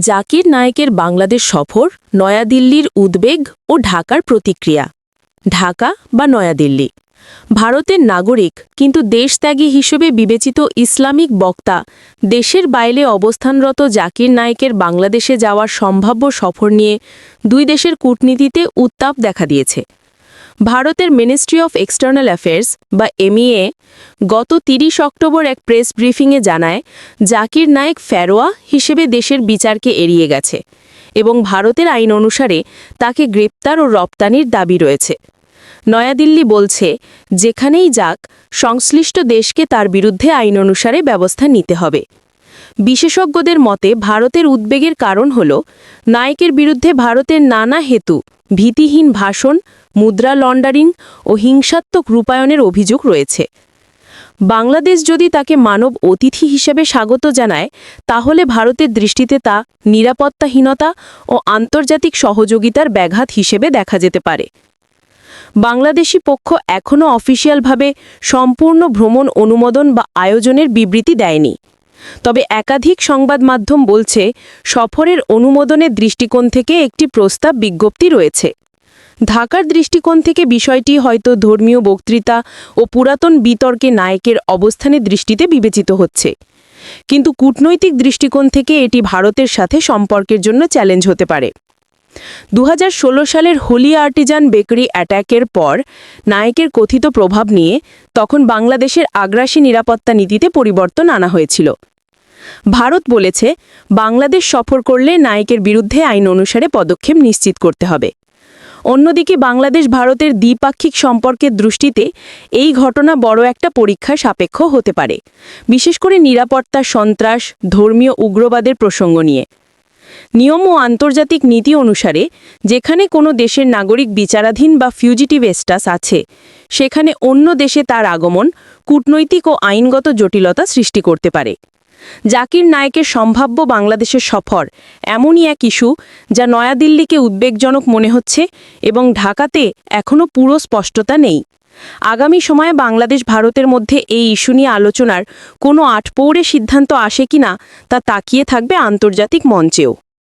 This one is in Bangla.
জাকির নায়েকের বাংলাদেশ সফর, নয়াদিল্লির উদ্বেগ ও ঢাকার প্রতিক্রিয়া। ঢাকা বা নয়াদিল্লি। ভারতের নাগরিক, কিন্তু দেশত্যাগী হিসেবে বিবেচিত ইসলামিক বক্তা, দেশের বাইরে অবস্থানরত জাকির নায়েকের বাংলাদেশে যাওয়ার সম্ভাব্য সফর নিয়ে দুই দেশের কূটনীতিতে উত্তাপ দেখা দিয়েছে। ভারতের মিনিস্ট্রি অফ এক্সটার্নাল অ্যাফেয়ার্স বা এমইএ গত তিরিশ অক্টোবর এক প্রেস ব্রিফিংয়ে জানায়, জাকির নায়েক ফেরোয়া হিসেবে দেশের বিচারকে এড়িয়ে গেছে এবং ভারতের আইন অনুসারে তাকে গ্রেপ্তার ও রপ্তানির দাবি রয়েছে। নয়াদিল্লি বলছে, যেখানেই যাক, সংশ্লিষ্ট দেশকে তার বিরুদ্ধে আইন অনুসারে ব্যবস্থা নিতে হবে। বিশেষজ্ঞদের মতে, ভারতের উদ্বেগের কারণ হল নায়কের বিরুদ্ধে ভারতের নানা হেতু, ভীতিহীন ভাষণ, মুদ্রা লন্ডারিং ও হিংসাত্মক রূপায়ণের অভিযোগ রয়েছে। বাংলাদেশ যদি তাকে মানব অতিথি হিসেবে স্বাগত জানায়, তাহলে ভারতের দৃষ্টিতে তা নিরাপত্তাহীনতা ও আন্তর্জাতিক সহযোগিতার ব্যাঘাত হিসেবে দেখা যেতে পারে। বাংলাদেশি পক্ষ এখনও অফিসিয়ালভাবে সম্পূর্ণ ভ্রমণ অনুমোদন বা আয়োজনের বিবৃতি দেয়নি। তবে একাধিক সংবাদ মাধ্যম বলছে, সফরের অনুমোদনের দৃষ্টিকোণ থেকে একটি প্রস্তাব বিজ্ঞপ্তি রয়েছে। ঢাকার দৃষ্টিকোণ থেকে বিষয়টি হয়তো ধর্মীয় বক্তৃতা ও পুরাতন বিতর্কে নায়কের অবস্থানের দৃষ্টিতে বিবেচিত হচ্ছে। কিন্তু কূটনৈতিক দৃষ্টিকোণ থেকে এটি ভারতের সাথে সম্পর্কের জন্য চ্যালেঞ্জ হতে পারে। দু হাজার ষোলো সালের হোলি আর্টিজান বেকারি অ্যাট্যাকের পর নায়কের কথিত প্রভাব নিয়ে তখন বাংলাদেশের আগ্রাসী নিরাপত্তা নীতিতে পরিবর্তন আনা হয়েছিল। ভারত বলেছে, বাংলাদেশ সফর করলে নায়কের বিরুদ্ধে আইন অনুসারে পদক্ষেপ নিশ্চিত করতে হবে। অন্যদিকে বাংলাদেশ ভারতের দ্বিপাক্ষিক সম্পর্কের দৃষ্টিতে এই ঘটনা বড় একটা পরীক্ষা সাপেক্ষ হতে পারে, বিশেষ করে নিরাপত্তা, সন্ত্রাস, ধর্মীয় উগ্রবাদের প্রসঙ্গ নিয়ে। নিয়ম ও আন্তর্জাতিক নীতি অনুসারে, যেখানে কোনো দেশের নাগরিক বিচারাধীন বা ফিউজিটিভ স্টাস আছে, সেখানে অন্য দেশে তার আগমন, কূটনৈতিক ও আইনগত জটিলতা সৃষ্টি করতে পারে। জাকির নায়কের সম্ভাব্য বাংলাদেশের সফর এমনই এক ইস্যু যা নয়াদিল্লিকে উদ্বেগজনক মনে হচ্ছে এবং ঢাকাতে এখনও পুরো স্পষ্টতা নেই। আগামী সময়ে বাংলাদেশ ভারতের মধ্যে এই ইস্যু নিয়ে আলোচনার কোনো আটপৌরে সিদ্ধান্ত আসে কিনা তা তাকিয়ে থাকবে আন্তর্জাতিক মঞ্চেও।